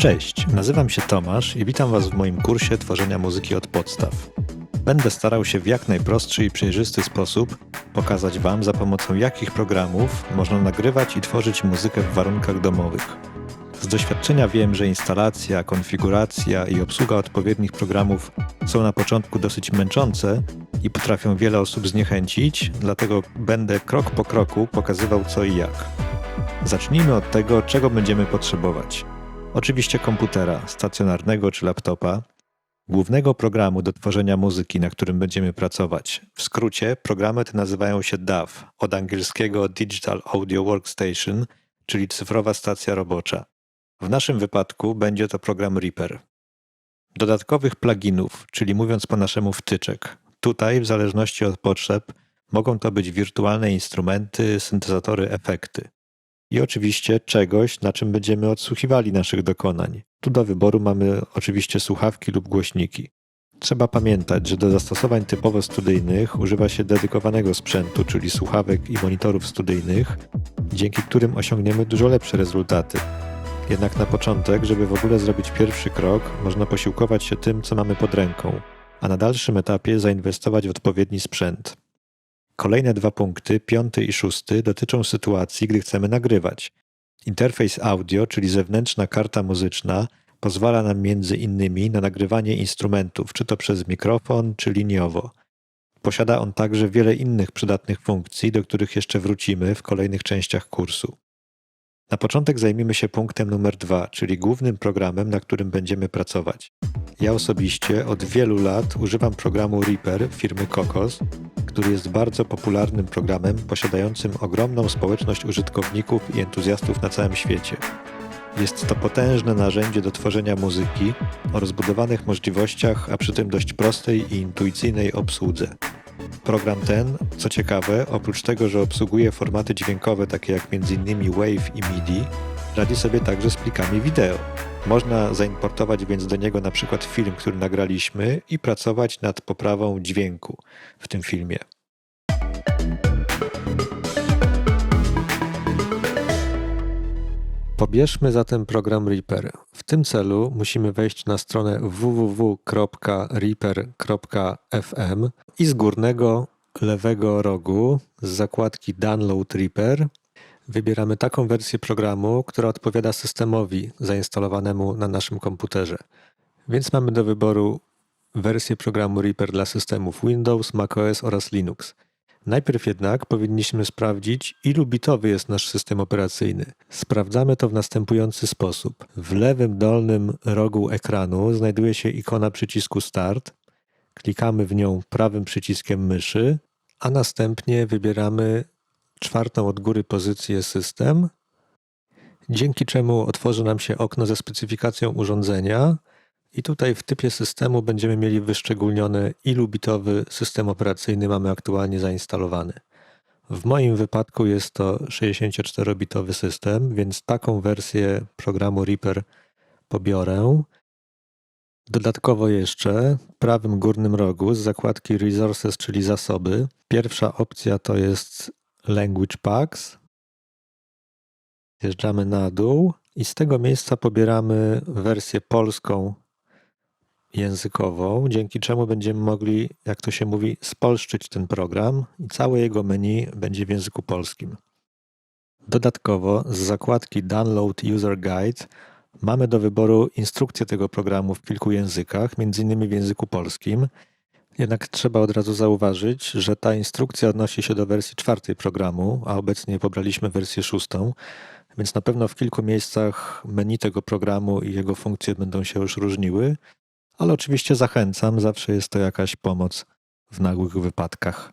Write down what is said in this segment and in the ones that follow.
Cześć, nazywam się Tomasz i witam Was w moim kursie tworzenia muzyki od podstaw. Będę starał się w jak najprostszy i przejrzysty sposób pokazać Wam za pomocą jakich programów można nagrywać i tworzyć muzykę w warunkach domowych. Z doświadczenia wiem, że instalacja, konfiguracja i obsługa odpowiednich programów są na początku dosyć męczące i potrafią wiele osób zniechęcić, dlatego będę krok po kroku pokazywał co i jak. Zacznijmy od tego, czego będziemy potrzebować. Oczywiście komputera, stacjonarnego czy laptopa, głównego programu do tworzenia muzyki, na którym będziemy pracować. W skrócie, programy te nazywają się DAW, od angielskiego Digital Audio Workstation, czyli cyfrowa stacja robocza. W naszym wypadku będzie to program Reaper. Dodatkowych pluginów, czyli mówiąc po naszemu wtyczek. Tutaj, w zależności od potrzeb, mogą to być wirtualne instrumenty, syntezatory, efekty i oczywiście czegoś, na czym będziemy odsłuchiwali naszych dokonań. Tu do wyboru mamy oczywiście słuchawki lub głośniki. Trzeba pamiętać, że do zastosowań typowo studyjnych używa się dedykowanego sprzętu, czyli słuchawek i monitorów studyjnych, dzięki którym osiągniemy dużo lepsze rezultaty. Jednak na początek, żeby w ogóle zrobić pierwszy krok, można posiłkować się tym, co mamy pod ręką, a na dalszym etapie zainwestować w odpowiedni sprzęt. Kolejne dwa punkty, piąty i szósty, dotyczą sytuacji, gdy chcemy nagrywać. Interfejs audio, czyli zewnętrzna karta muzyczna, pozwala nam między innymi na nagrywanie instrumentów, czy to przez mikrofon, czy liniowo. Posiada on także wiele innych przydatnych funkcji, do których jeszcze wrócimy w kolejnych częściach kursu. Na początek zajmijmy się punktem numer dwa, czyli głównym programem, na którym będziemy pracować. Ja osobiście od wielu lat używam programu Reaper firmy Kokos, który jest bardzo popularnym programem posiadającym ogromną społeczność użytkowników i entuzjastów na całym świecie. Jest to potężne narzędzie do tworzenia muzyki o rozbudowanych możliwościach, a przy tym dość prostej i intuicyjnej obsłudze. Program ten, co ciekawe, oprócz tego, że obsługuje formaty dźwiękowe takie jak m.in. WAV i MIDI, radzi sobie także z plikami wideo. Można zaimportować więc do niego na przykład film, który nagraliśmy i pracować nad poprawą dźwięku w tym filmie. Pobierzmy zatem program Reaper. W tym celu musimy wejść na stronę www.reaper.fm i z górnego lewego rogu z zakładki Download Reaper wybieramy taką wersję programu, która odpowiada systemowi zainstalowanemu na naszym komputerze. Więc mamy do wyboru wersję programu Reaper dla systemów Windows, macOS oraz Linux. Najpierw jednak powinniśmy sprawdzić, ilu bitowy jest nasz system operacyjny. Sprawdzamy to w następujący sposób. W lewym dolnym rogu ekranu znajduje się ikona przycisku Start. Klikamy w nią prawym przyciskiem myszy, a następnie wybieramy czwartą od góry pozycję System, dzięki czemu otworzy nam się okno ze specyfikacją urządzenia i tutaj w typie systemu będziemy mieli wyszczególnione, ilu bitowy system operacyjny mamy aktualnie zainstalowany. W moim wypadku jest to 64-bitowy system, więc taką wersję programu Reaper pobiorę. Dodatkowo jeszcze w prawym górnym rogu z zakładki Resources, czyli zasoby, pierwsza opcja to jest Language Packs. Zjeżdżamy na dół i z tego miejsca pobieramy wersję polską językową, dzięki czemu będziemy mogli, jak to się mówi, spolszczyć ten program i całe jego menu będzie w języku polskim. Dodatkowo z zakładki Download User Guide mamy do wyboru instrukcję tego programu w kilku językach, m.in. w języku polskim. Jednak trzeba od razu zauważyć, że ta instrukcja odnosi się do wersji czwartej programu, a obecnie pobraliśmy wersję szóstą, więc na pewno w kilku miejscach menu tego programu i jego funkcje będą się już różniły ale oczywiście zachęcam, zawsze jest to jakaś pomoc w nagłych wypadkach.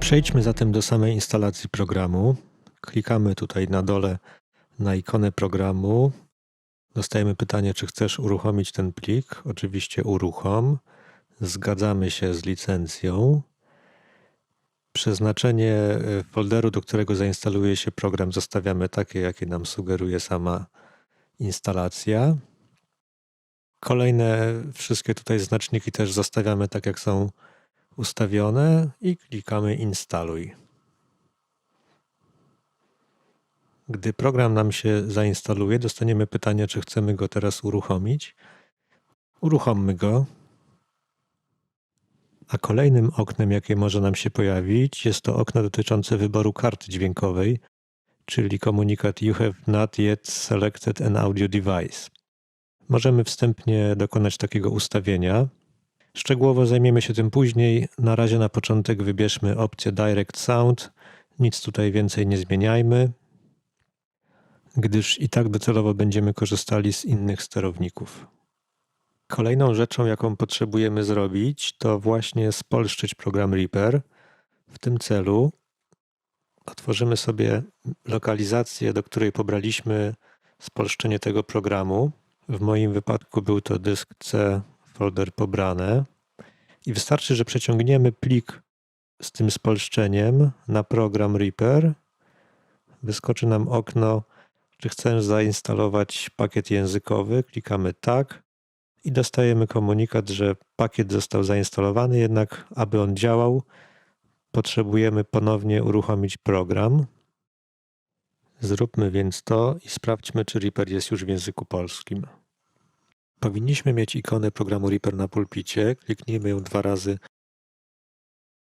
Przejdźmy zatem do samej instalacji programu. Klikamy tutaj na dole na ikonę programu. Dostajemy pytanie, czy chcesz uruchomić ten plik. Oczywiście uruchom. Zgadzamy się z licencją. Przeznaczenie e, folderu, do którego zainstaluje się program, zostawiamy takie, jakie nam sugeruje sama instalacja. Kolejne wszystkie tutaj znaczniki też zostawiamy tak, jak są ustawione i klikamy instaluj. Gdy program nam się zainstaluje, dostaniemy pytanie, czy chcemy go teraz uruchomić. Uruchommy go. A kolejnym oknem, jakie może nam się pojawić, jest to okno dotyczące wyboru karty dźwiękowej, czyli komunikat You have not yet selected an audio device. Możemy wstępnie dokonać takiego ustawienia. Szczegółowo zajmiemy się tym później. Na razie na początek wybierzmy opcję Direct Sound. Nic tutaj więcej nie zmieniajmy, gdyż i tak docelowo będziemy korzystali z innych sterowników. Kolejną rzeczą, jaką potrzebujemy zrobić, to właśnie spolszczyć program Reaper. W tym celu otworzymy sobie lokalizację, do której pobraliśmy spolszczenie tego programu. W moim wypadku był to dysk C, folder pobrane. I wystarczy, że przeciągniemy plik z tym spolszczeniem na program Reaper. Wyskoczy nam okno, czy chcesz zainstalować pakiet językowy. Klikamy tak i dostajemy komunikat, że pakiet został zainstalowany, jednak aby on działał, potrzebujemy ponownie uruchomić program. Zróbmy więc to i sprawdźmy, czy Reaper jest już w języku polskim. Powinniśmy mieć ikonę programu Reaper na pulpicie. Kliknijmy ją dwa razy.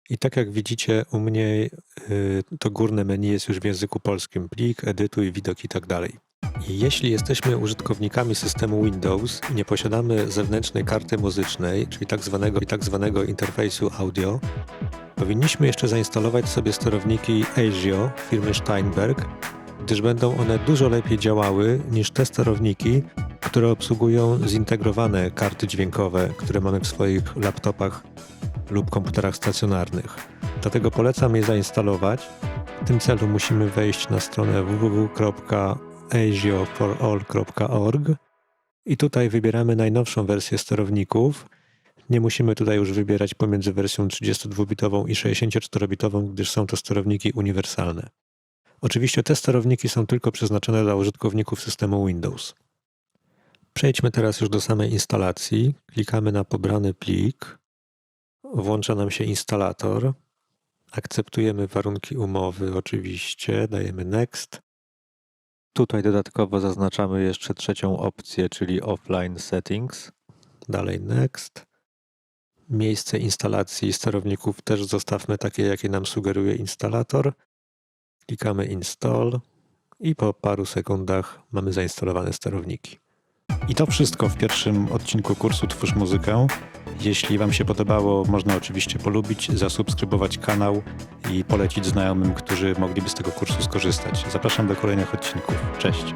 I tak jak widzicie, u mnie y, to górne menu jest już w języku polskim. Plik, edytuj, widok i tak dalej. Jeśli jesteśmy użytkownikami systemu Windows i nie posiadamy zewnętrznej karty muzycznej, czyli tak zwanego, tak interfejsu audio, powinniśmy jeszcze zainstalować sobie sterowniki ASIO firmy Steinberg, gdyż będą one dużo lepiej działały niż te sterowniki, które obsługują zintegrowane karty dźwiękowe, które mamy w swoich laptopach lub komputerach stacjonarnych. Dlatego polecam je zainstalować. W tym celu musimy wejść na stronę www.asioforall.org i tutaj wybieramy najnowszą wersję sterowników. Nie musimy tutaj już wybierać pomiędzy wersją 32-bitową i 64-bitową, gdyż są to sterowniki uniwersalne. Oczywiście te sterowniki są tylko przeznaczone dla użytkowników systemu Windows. Przejdźmy teraz już do samej instalacji. Klikamy na pobrany plik. Włącza nam się instalator. Akceptujemy warunki umowy, oczywiście. Dajemy Next. Tutaj dodatkowo zaznaczamy jeszcze trzecią opcję, czyli Offline Settings. Dalej Next. Miejsce instalacji sterowników też zostawmy takie, jakie nam sugeruje instalator. Klikamy Install i po paru sekundach mamy zainstalowane sterowniki. I to wszystko w pierwszym odcinku kursu Twórz Muzykę. Jeśli Wam się podobało, można oczywiście polubić, zasubskrybować kanał i polecić znajomym, którzy mogliby z tego kursu skorzystać. Zapraszam do kolejnych odcinków. Cześć!